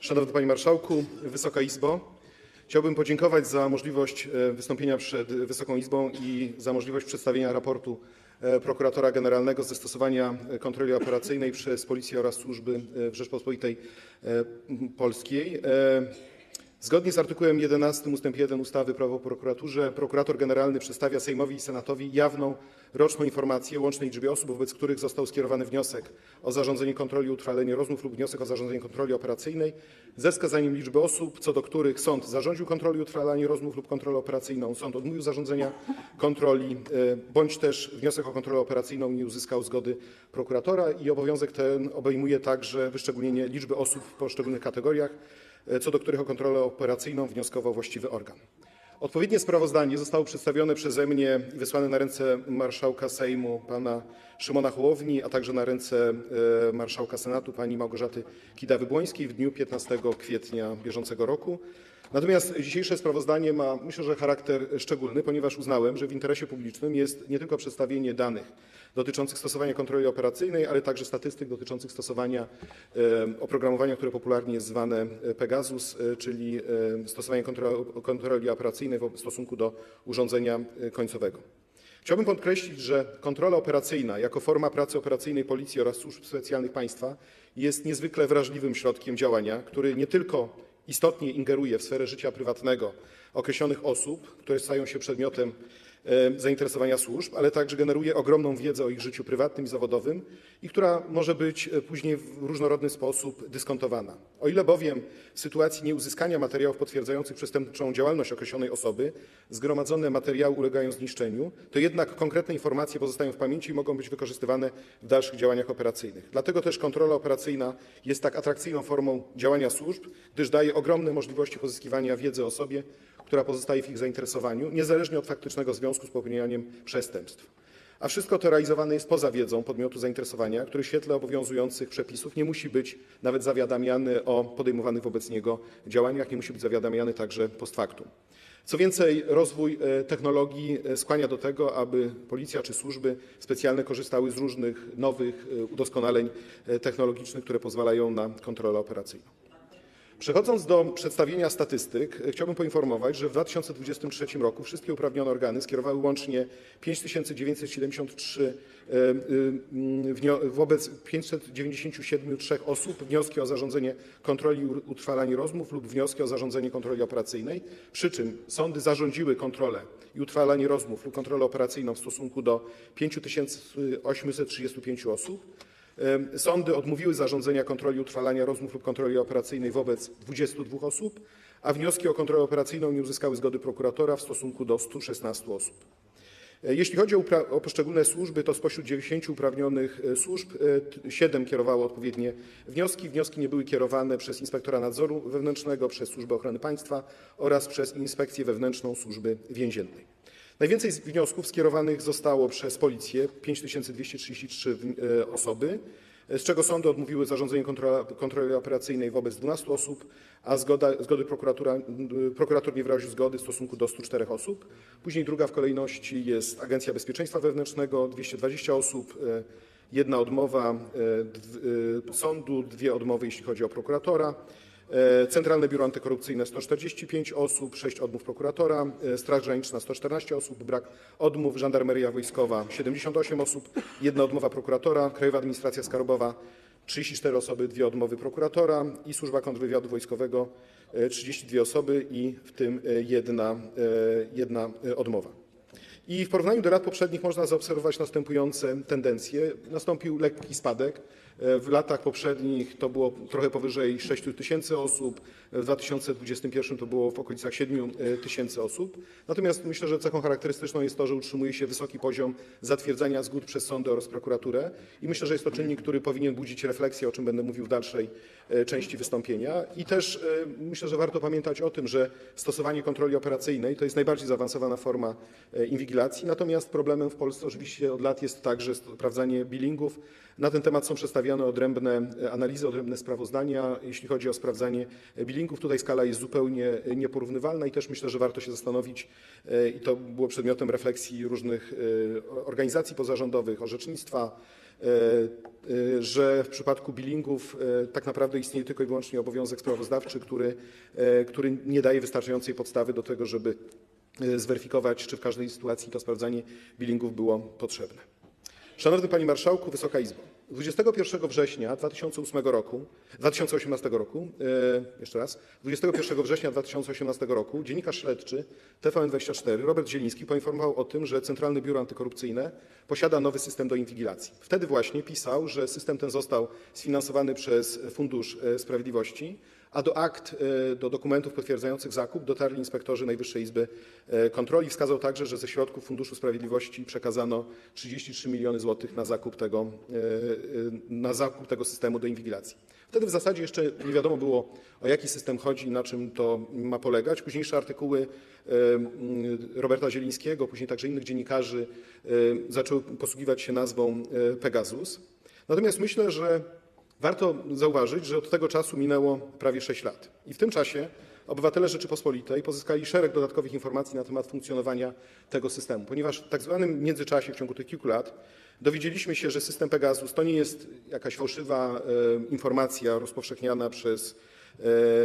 Szanowny Panie Marszałku, Wysoka Izbo, chciałbym podziękować za możliwość e, wystąpienia przed Wysoką Izbą i za możliwość przedstawienia raportu e, prokuratora generalnego ze stosowania e, kontroli operacyjnej przez Policję oraz służby w Rzeczpospolitej e, Polskiej. Zgodnie z artykułem 11 ust. 1 ustawy Prawo o prokuraturze prokurator generalny przedstawia Sejmowi i Senatowi jawną roczną informację o łącznej liczbie osób, wobec których został skierowany wniosek o zarządzenie kontroli i utrwalenie rozmów lub wniosek o zarządzenie kontroli operacyjnej ze wskazaniem liczby osób, co do których sąd zarządził kontrolę i utrwalanie rozmów lub kontrolę operacyjną, sąd odmówił zarządzenia kontroli, e, bądź też wniosek o kontrolę operacyjną nie uzyskał zgody prokuratora i obowiązek ten obejmuje także wyszczególnienie liczby osób w poszczególnych kategoriach, co do których o kontrolę operacyjną wnioskował właściwy organ. Odpowiednie sprawozdanie zostało przedstawione przeze mnie i wysłane na ręce marszałka Sejmu pana Szymona Hołowni, a także na ręce e, marszałka Senatu pani Małgorzaty Kidawy-Błońskiej w dniu 15 kwietnia bieżącego roku. Natomiast dzisiejsze sprawozdanie ma, myślę, charakter szczególny, ponieważ uznałem, że w interesie publicznym jest nie tylko przedstawienie danych dotyczących stosowania kontroli operacyjnej, ale także statystyk dotyczących stosowania oprogramowania, które popularnie jest zwane e, Pegasus, e, czyli stosowania kontroli, kontroli operacyjnej w stosunku do urządzenia e, końcowego. Chciałbym podkreślić, że kontrola operacyjna jako forma pracy operacyjnej Policji oraz służb specjalnych państwa jest niezwykle wrażliwym środkiem działania, który nie tylko istotnie ingeruje w sferę życia prywatnego określonych osób, które stają się przedmiotem zainteresowania służb, ale także generuje ogromną wiedzę o ich życiu prywatnym i zawodowym i która może być e, później w różnorodny sposób dyskontowana. O ile bowiem w sytuacji nieuzyskania materiałów potwierdzających przestępczą działalność określonej osoby zgromadzone materiały ulegają zniszczeniu, to jednak konkretne informacje pozostają w pamięci i mogą być wykorzystywane w dalszych działaniach operacyjnych. Dlatego też kontrola operacyjna jest tak atrakcyjną formą działania służb, gdyż daje ogromne możliwości pozyskiwania wiedzy o sobie, która pozostaje w ich zainteresowaniu, niezależnie od faktycznego związku z popełnianiem przestępstw. A wszystko to realizowane jest poza wiedzą podmiotu zainteresowania, który w świetle obowiązujących przepisów nie musi być nawet zawiadamiany o podejmowanych wobec niego działaniach, nie musi być zawiadamiany także post factum. Co więcej, rozwój e, technologii e, skłania do tego, aby policja czy służby specjalne korzystały z różnych nowych e, udoskonaleń technologicznych, które pozwalają na kontrolę operacyjną. Przechodząc do przedstawienia statystyk, e, chciałbym poinformować, że w 2023 roku wszystkie uprawnione organy skierowały łącznie 5973 e, wnio- wobec 597 trzech osób wnioski o zarządzenie kontroli i utrwalanie rozmów lub wnioski o zarządzenie kontroli operacyjnej, przy czym sądy zarządziły kontrolę i utrwalanie rozmów lub kontrolę operacyjną w stosunku do 5835 osób. Sądy odmówiły zarządzenia kontroli utrwalania rozmów lub kontroli operacyjnej wobec 22 osób, a wnioski o kontrolę operacyjną nie uzyskały zgody prokuratora w stosunku do 116 osób. E, Jeśli chodzi o, poszczególne służby, to spośród 9 uprawnionych e, służb 7 kierowało odpowiednie wnioski. Wnioski nie były kierowane przez inspektora nadzoru wewnętrznego, przez Służbę Ochrony Państwa oraz przez Inspekcję Wewnętrzną Służby Więziennej. Najwięcej wniosków skierowanych zostało przez Policję 5233 w- e, osoby, z czego sądy odmówiły zarządzenie kontrola, kontroli operacyjnej wobec 12 osób, a prokurator nie wyraził zgody w stosunku do 104 osób. Później druga w kolejności jest Agencja Bezpieczeństwa Wewnętrznego 220 osób, e, jedna odmowa e, sądu, dwie odmowy jeśli chodzi o prokuratora. E, Centralne Biuro Antykorupcyjne 145 osób, 6 odmów prokuratora, e, Straż Graniczna 114 osób, brak odmów, Żandarmeria Wojskowa 78 osób, jedna odmowa prokuratora, Krajowa Administracja Skarbowa 34 osoby, dwie odmowy prokuratora i Służba Kontrwywiadu Wojskowego e, 32 osoby i w tym jedna, odmowa. I w porównaniu do lat poprzednich można zaobserwować następujące tendencje. Nastąpił lekki spadek. E, W latach poprzednich to było trochę powyżej 6 tysięcy osób, w 2021 to było w okolicach 7 tysięcy osób. Natomiast myślę, że cechą charakterystyczną jest to, że utrzymuje się wysoki poziom zatwierdzania zgód przez sądy oraz prokuraturę i myślę, że jest to czynnik, który powinien budzić refleksję, o czym będę mówił w dalszej e, części wystąpienia. I też e, myślę, że warto pamiętać o tym, że stosowanie kontroli operacyjnej to jest najbardziej zaawansowana forma e, inwigilacji, natomiast problemem w Polsce oczywiście od lat jest także sprawdzanie billingów. Na ten temat są przedstawiane przedstawiane odrębne e, analizy, odrębne sprawozdania, jeśli chodzi o sprawdzanie billingów. Tutaj skala jest zupełnie nieporównywalna i też myślę, że warto się zastanowić, e, i to było przedmiotem refleksji różnych e, organizacji pozarządowych, orzecznictwa, że w przypadku billingów e, tak naprawdę istnieje tylko i wyłącznie obowiązek sprawozdawczy, który, który nie daje wystarczającej podstawy do tego, żeby zweryfikować, czy w każdej sytuacji to sprawdzanie billingów było potrzebne. Szanowny Panie Marszałku, Wysoka Izbo. 21 września 2008 roku, 2018 roku, e, jeszcze raz, 21 września 2018 roku dziennikarz śledczy TVN24 Robert Zieliński poinformował o tym, że Centralne Biuro Antykorupcyjne posiada nowy system do inwigilacji. Wtedy właśnie pisał, że system ten został sfinansowany przez Fundusz e, Sprawiedliwości, a do akt, e, do dokumentów potwierdzających zakup dotarli inspektorzy Najwyższej Izby e, Kontroli. Wskazał także, że ze środków Funduszu Sprawiedliwości przekazano 33 miliony złotych e, na zakup tego systemu do inwigilacji. Wtedy w zasadzie jeszcze nie wiadomo było, o jaki system chodzi i na czym to ma polegać. Późniejsze artykuły Roberta Zielińskiego, później także innych dziennikarzy zaczęły posługiwać się nazwą Pegasus. Natomiast myślę, że Warto zauważyć, że od tego czasu minęło prawie 6 lat i w tym czasie obywatele Rzeczypospolitej pozyskali szereg dodatkowych informacji na temat funkcjonowania tego systemu, ponieważ w tak zwanym międzyczasie, w ciągu tych kilku lat, dowiedzieliśmy się, że system Pegasus to nie jest jakaś fałszywa e, informacja rozpowszechniana przez,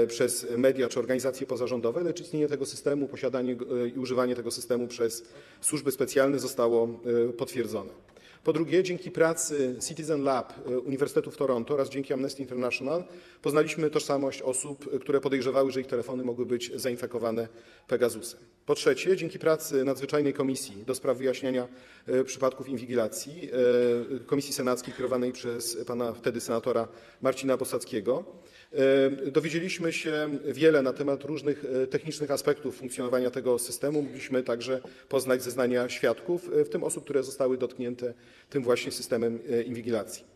e, przez media czy organizacje pozarządowe, lecz istnienie tego systemu, posiadanie e, i używanie tego systemu przez służby specjalne zostało potwierdzone. Po drugie, dzięki pracy Citizen Lab e, Uniwersytetu w Toronto oraz dzięki Amnesty International poznaliśmy tożsamość osób, e, które podejrzewały, że ich telefony mogły być zainfekowane Pegasusem. Po trzecie, dzięki pracy nadzwyczajnej komisji do spraw wyjaśniania e, przypadków inwigilacji, komisji senackiej kierowanej przez pana wtedy senatora Marcina Bosackiego, dowiedzieliśmy się wiele na temat różnych technicznych aspektów funkcjonowania tego systemu. Mogliśmy także poznać zeznania świadków, w tym osób, które zostały dotknięte tym właśnie systemem inwigilacji.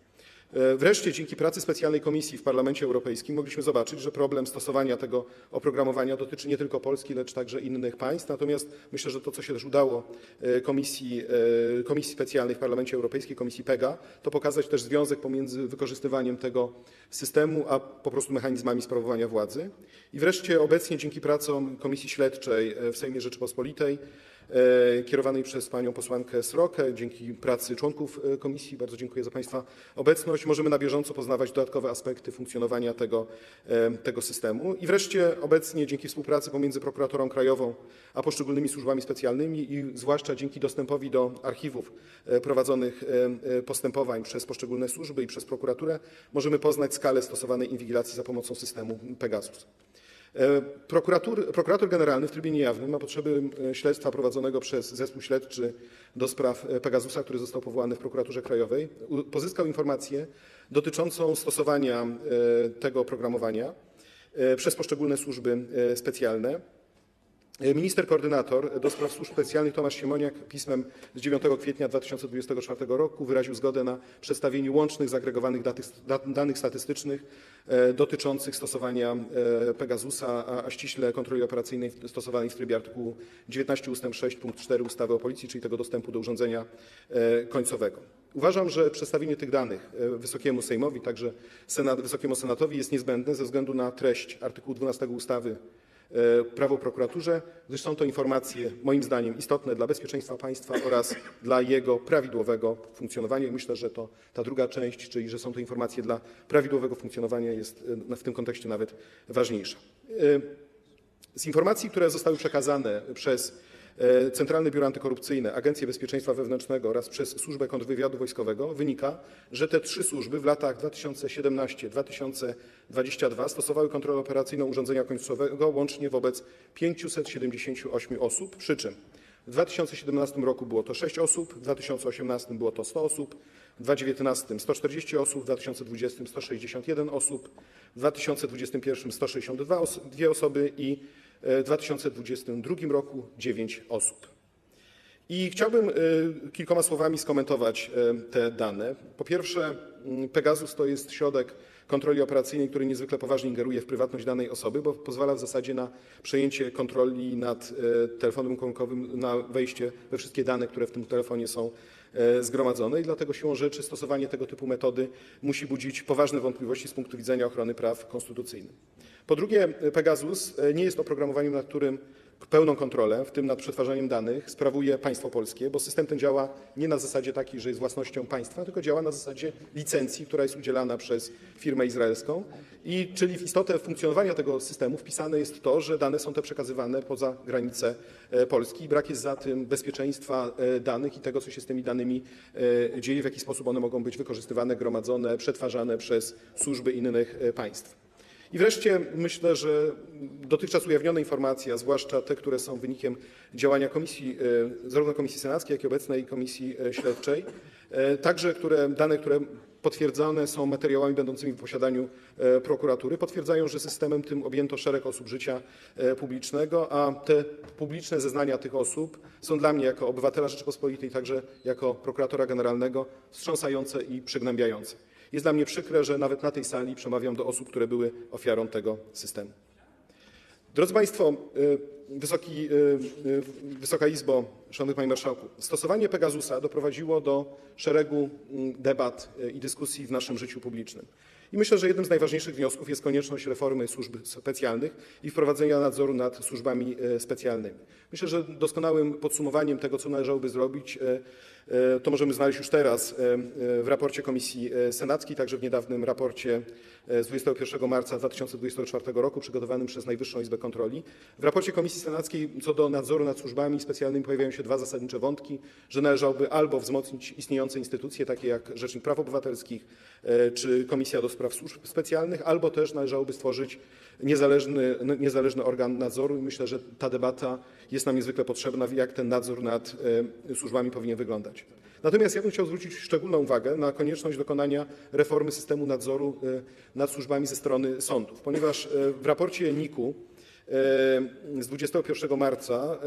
E, Wreszcie dzięki pracy specjalnej komisji w Parlamencie Europejskim mogliśmy zobaczyć, że problem stosowania tego oprogramowania dotyczy nie tylko Polski, lecz także innych państw. Natomiast myślę, że to, co się też udało e, Komisji, e, komisji Specjalnej w Parlamencie Europejskim, Komisji PEGA, to pokazać też związek pomiędzy wykorzystywaniem tego systemu, a po prostu mechanizmami sprawowania władzy. I wreszcie obecnie dzięki pracom Komisji Śledczej w Sejmie Rzeczypospolitej E, kierowanej przez panią posłankę Srokę. Dzięki pracy członków e, komisji, bardzo dziękuję za państwa obecność, możemy na bieżąco poznawać dodatkowe aspekty funkcjonowania tego, e, tego systemu. I wreszcie obecnie dzięki współpracy pomiędzy prokuratorą krajową a poszczególnymi służbami specjalnymi i zwłaszcza dzięki dostępowi do archiwów prowadzonych postępowań przez poszczególne służby i przez prokuraturę możemy poznać skalę stosowanej inwigilacji za pomocą systemu Pegasus. E, prokurator, generalny w trybie niejawnym na potrzeby e, śledztwa prowadzonego przez zespół śledczy do spraw e, Pegasusa, który został powołany w prokuraturze krajowej, pozyskał informację dotyczącą stosowania tego oprogramowania przez poszczególne służby specjalne. Minister koordynator do spraw służb specjalnych Tomasz Siemoniak pismem z 9 kwietnia 2024 roku wyraził zgodę na przedstawienie łącznych zagregowanych danych statystycznych e, dotyczących stosowania e, Pegasusa, a ściśle kontroli operacyjnej stosowanej w trybie artykułu 19 ust. 6 punkt 4 ustawy o Policji, czyli tego dostępu do urządzenia e, końcowego. Uważam, że przedstawienie tych danych Wysokiemu Sejmowi, także Wysokiemu Senatowi jest niezbędne ze względu na treść artykułu 12 ustawy prawo o prokuraturze, gdyż są to informacje moim zdaniem istotne dla bezpieczeństwa państwa oraz dla jego prawidłowego funkcjonowania. Myślę, że to ta druga część, czyli że są to informacje dla prawidłowego funkcjonowania jest e, w tym kontekście nawet ważniejsza. E, z informacji, które zostały przekazane przez E, Centralne Biuro Antykorupcyjne, Agencję Bezpieczeństwa Wewnętrznego oraz przez Służbę Kontrwywiadu Wojskowego wynika, że te trzy służby w latach 2017-2022 stosowały kontrolę operacyjną urządzenia końcowego łącznie wobec 578 osób, przy czym w 2017 roku było to 6 osób, w 2018 było to 100 osób, w 2019 140 osób, w 2020 161 osób, w 2021 162 osoby i w 2022 roku 9 osób. I chciałbym y, kilkoma słowami skomentować y, te dane. Po pierwsze, mm, Pegasus to jest środek kontroli operacyjnej, który niezwykle poważnie ingeruje w prywatność danej osoby, bo pozwala w zasadzie na przejęcie kontroli nad y, telefonem komórkowym, na wejście we wszystkie dane, które w tym telefonie są e, zgromadzone i dlatego siłą rzeczy stosowanie tego typu metody musi budzić poważne wątpliwości z punktu widzenia ochrony praw konstytucyjnych. Po drugie, Pegasus e, nie jest oprogramowaniem, nad którym pełną kontrolę, w tym nad przetwarzaniem danych, sprawuje państwo polskie, bo system ten działa nie na zasadzie takiej, że jest własnością państwa, tylko działa na zasadzie licencji, która jest udzielana przez firmę izraelską. I czyli w istotę funkcjonowania tego systemu wpisane jest to, że dane są te przekazywane poza granice e, Polski. Brak jest za tym bezpieczeństwa e, danych i tego, co się z tymi danymi e, dzieje, w jaki sposób one mogą być wykorzystywane, gromadzone, przetwarzane przez służby innych państw. I wreszcie myślę, że dotychczas ujawnione informacje, a zwłaszcza te, które są wynikiem działania e, zarówno Komisji Senackiej, jak i obecnej Komisji e, Śledczej, e, także dane, które potwierdzane są materiałami będącymi w posiadaniu prokuratury, potwierdzają, że systemem tym objęto szereg osób życia publicznego, a te publiczne zeznania tych osób są dla mnie jako obywatela Rzeczypospolitej, także jako prokuratora generalnego wstrząsające i przygnębiające. Jest dla mnie przykre, że nawet na tej sali przemawiam do osób, które były ofiarą tego systemu. Drodzy Państwo, y, Wysoki, y, y, Wysoka Izbo, Szanowny Panie Marszałku, stosowanie Pegasusa doprowadziło do szeregu mm, debat i dyskusji w naszym życiu publicznym. I myślę, że jednym z najważniejszych wniosków jest konieczność reformy służb specjalnych i wprowadzenia nadzoru nad służbami specjalnymi. Myślę, że doskonałym podsumowaniem tego, co należałoby zrobić, to możemy znaleźć już teraz w raporcie Komisji Senackiej, także w niedawnym raporcie z 21 marca 2024 roku przygotowanym przez Najwyższą Izbę Kontroli. W raporcie Komisji Senackiej co do nadzoru nad służbami specjalnymi pojawiają się dwa zasadnicze wątki, że należałoby albo wzmocnić istniejące instytucje, takie jak Rzecznik Praw Obywatelskich czy Komisja do Spraw Służb Specjalnych, albo też należałoby stworzyć niezależny, organ nadzoru i myślę, że ta debata jest nam niezwykle potrzebna, jak ten nadzór nad e, służbami powinien wyglądać. Natomiast ja bym chciał zwrócić szczególną uwagę na konieczność dokonania reformy systemu nadzoru e, nad służbami ze strony sądów, ponieważ e, w raporcie NIK-u z 21 marca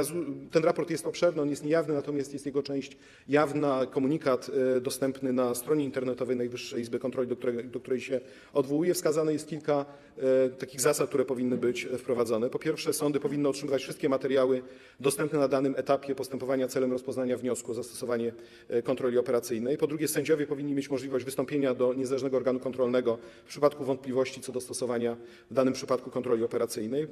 e, ten raport jest obszerny, on jest niejawny, natomiast jest jego część jawna, komunikat e, dostępny na stronie internetowej Najwyższej Izby Kontroli, do której, się odwołuje. Wskazane jest kilka e, takich zasad, które powinny być wprowadzone. Po pierwsze, sądy powinny otrzymywać wszystkie materiały dostępne na danym etapie postępowania celem rozpoznania wniosku o zastosowanie kontroli operacyjnej. Po drugie, sędziowie powinni mieć możliwość wystąpienia do niezależnego organu kontrolnego w przypadku wątpliwości co do stosowania w danym przypadku kontroli operacyjnej.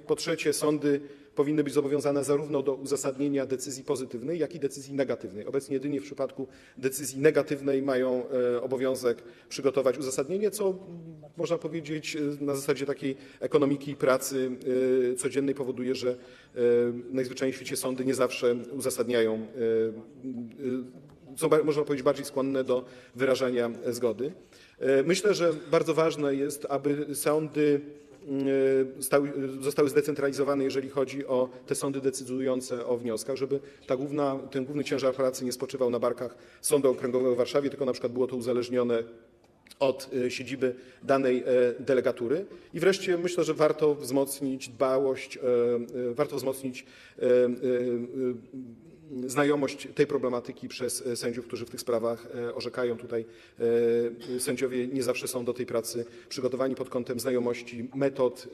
Po trzecie, sądy powinny być zobowiązane zarówno do uzasadnienia decyzji pozytywnej, jak i decyzji negatywnej. Obecnie jedynie w przypadku decyzji negatywnej mają e, obowiązek przygotować uzasadnienie, co mm, można powiedzieć e, na zasadzie takiej ekonomiki pracy e, codziennej powoduje, że najzwyczajniej w świecie sądy nie zawsze uzasadniają są, można powiedzieć, bardziej skłonne do wyrażania zgody. Myślę, że bardzo ważne jest, aby sądy zostały zdecentralizowane, jeżeli chodzi o te sądy decydujące o wnioskach, żeby ten główny ciężar pracy nie spoczywał na barkach Sądu Okręgowego w Warszawie, tylko na przykład było to uzależnione od e, siedziby danej e, delegatury. I wreszcie myślę, że warto wzmocnić dbałość, warto wzmocnić znajomość tej problematyki przez e, sędziów, którzy w tych sprawach e, orzekają. Tutaj e, sędziowie nie zawsze są do tej pracy przygotowani pod kątem znajomości metod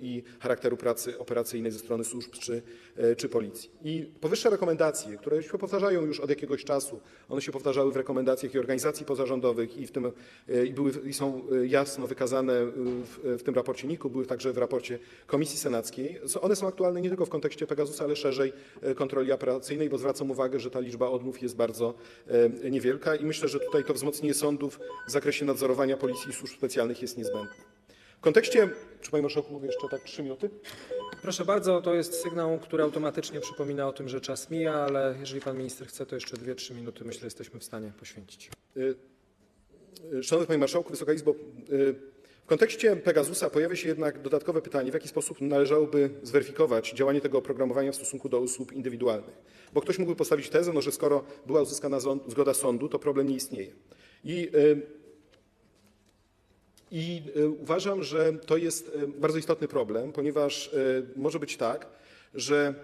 i charakteru pracy operacyjnej ze strony służb czy, czy policji. I powyższe rekomendacje, które się powtarzają już od jakiegoś czasu, one się powtarzały w rekomendacjach i organizacji pozarządowych i, w tym, i, były, i są jasno wykazane w, w tym raporcie NIK-u, były także w raporcie Komisji Senackiej. One są aktualne nie tylko w kontekście Pegasusa, ale szerzej kontroli operacyjnej, bo zwracam uwagę, że ta liczba odmów jest bardzo e, niewielka i myślę, że tutaj to wzmocnienie sądów w zakresie nadzorowania policji i służb specjalnych jest niezbędne. W kontekście, czy Panie Marszałku mogę jeszcze tak trzy minuty? Proszę bardzo, to jest sygnał, który automatycznie przypomina o tym, że czas mija, ale jeżeli pan minister chce, to jeszcze 2-3 minuty myślę jesteśmy w stanie poświęcić. E, Szanowny Panie Marszałku, Wysoka Izbo, e, w kontekście Pegasusa pojawia się jednak dodatkowe pytanie, w jaki sposób należałoby zweryfikować działanie tego oprogramowania w stosunku do osób indywidualnych. Bo ktoś mógłby postawić tezę, no, że skoro była uzyskana zgoda sądu, to problem nie istnieje. I, i e, uważam, że to jest e, bardzo istotny problem, ponieważ może być tak, że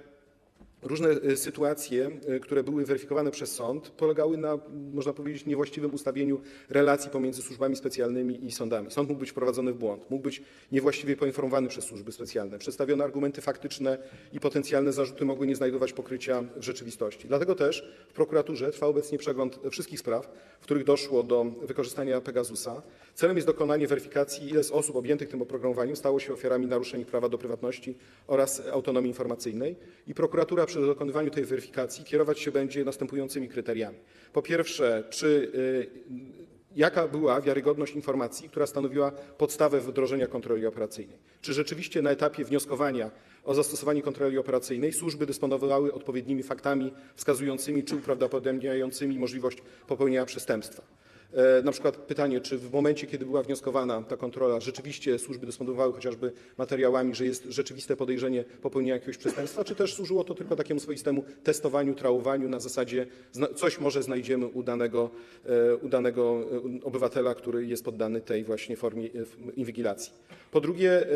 Różne e, sytuacje, e, które były weryfikowane przez sąd, polegały na, można powiedzieć, niewłaściwym ustawieniu relacji pomiędzy służbami specjalnymi i sądami. Sąd mógł być wprowadzony w błąd, mógł być niewłaściwie poinformowany przez służby specjalne. Przedstawione argumenty faktyczne i potencjalne zarzuty mogły nie znajdować pokrycia w rzeczywistości. Dlatego też w prokuraturze trwa obecnie przegląd wszystkich spraw, w których doszło do wykorzystania Pegasusa. Celem jest dokonanie weryfikacji, ile z osób objętych tym oprogramowaniem stało się ofiarami naruszeń prawa do prywatności oraz autonomii informacyjnej. I prokuratura przy dokonywaniu tej weryfikacji kierować się będzie następującymi kryteriami. Po pierwsze, y, jaka była wiarygodność informacji, która stanowiła podstawę wdrożenia kontroli operacyjnej. Czy rzeczywiście na etapie wnioskowania o zastosowanie kontroli operacyjnej służby dysponowały odpowiednimi faktami wskazującymi czy uprawdopodobniającymi możliwość popełnienia przestępstwa. E, Na przykład pytanie, czy w momencie, kiedy była wnioskowana ta kontrola, rzeczywiście służby dysponowały chociażby materiałami, że jest rzeczywiste podejrzenie popełnienia jakiegoś przestępstwa, czy też służyło to tylko takiemu swoistemu testowaniu, trałowaniu na zasadzie coś może znajdziemy u danego, e, e, obywatela, który jest poddany tej właśnie formie inwigilacji. Po drugie,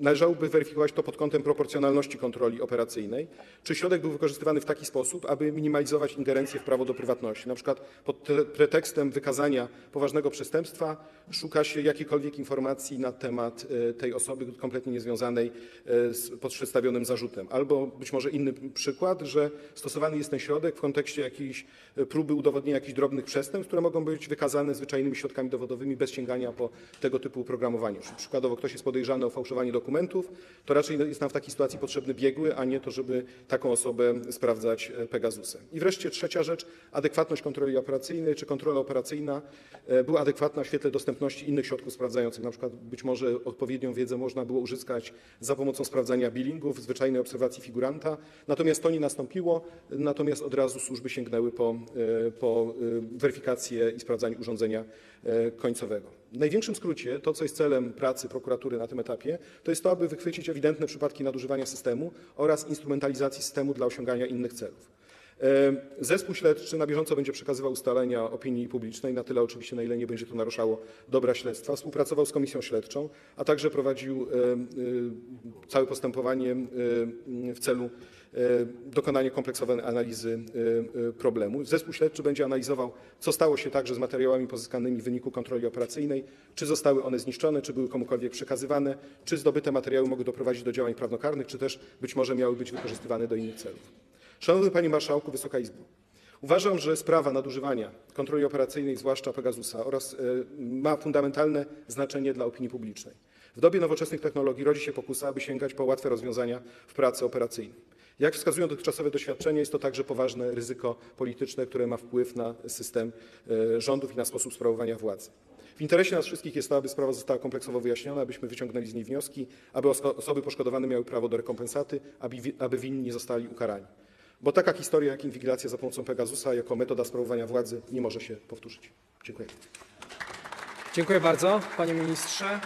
Należałoby weryfikować to pod kątem proporcjonalności kontroli operacyjnej. Czy środek był wykorzystywany w taki sposób, aby minimalizować ingerencję w prawo do prywatności? Na przykład pod te- pretekstem wykazania poważnego przestępstwa szuka się jakiejkolwiek informacji na temat e, tej osoby kompletnie niezwiązanej e, z przedstawionym zarzutem. Albo być może inny przykład, że stosowany jest ten środek w kontekście e, próby udowodnienia jakichś drobnych przestępstw, które mogą być wykazane zwyczajnymi środkami dowodowymi bez sięgania po tego typu oprogramowanie. Przykładowo ktoś jest podejrzany o fałszowanie dokumentów, to raczej jest nam w takiej sytuacji potrzebny biegły, a nie to, żeby taką osobę sprawdzać e, Pegasusem. I wreszcie trzecia rzecz, adekwatność kontroli operacyjnej, czy kontrola operacyjna e, była adekwatna w świetle dostępności innych środków sprawdzających. Na przykład być może odpowiednią wiedzę można było uzyskać za pomocą sprawdzania billingów, zwyczajnej obserwacji figuranta. Natomiast to nie nastąpiło, natomiast od razu służby sięgnęły po, e, po weryfikację i sprawdzanie urządzenia końcowego. W największym skrócie to, co jest celem pracy prokuratury na tym etapie, to jest to, aby wychwycić ewidentne przypadki nadużywania systemu oraz instrumentalizacji systemu dla osiągania innych celów. E, Zespół śledczy na bieżąco będzie przekazywał ustalenia opinii publicznej, na tyle oczywiście, na ile nie będzie to naruszało dobra śledztwa. Współpracował z komisją śledczą, a także prowadził e, e, całe postępowanie w celu dokonania kompleksowej analizy problemu. Zespół śledczy będzie analizował, co stało się także z materiałami pozyskanymi w wyniku kontroli operacyjnej, czy zostały one zniszczone, czy były komukolwiek przekazywane, czy zdobyte materiały mogły doprowadzić do działań prawnokarnych, czy też być może miały być wykorzystywane do innych celów. Szanowny Panie Marszałku, Wysoka Izbo. Uważam, że sprawa nadużywania kontroli operacyjnej, zwłaszcza Pegasusa, e, ma fundamentalne znaczenie dla opinii publicznej. W dobie nowoczesnych technologii rodzi się pokusa, aby sięgać po łatwe rozwiązania w pracy operacyjnej. Jak wskazują dotychczasowe doświadczenia, jest to także poważne ryzyko polityczne, które ma wpływ na system e, rządów i na sposób sprawowania władzy. W interesie nas wszystkich jest to, aby sprawa została kompleksowo wyjaśniona, abyśmy wyciągnęli z niej wnioski, aby oso- osoby poszkodowane miały prawo do rekompensaty, aby, wi- aby winni zostali ukarani. Bo taka historia jak inwigilacja za pomocą Pegasusa jako metoda sprawowania władzy nie może się powtórzyć. Dziękuję. Dziękuję bardzo, panie ministrze.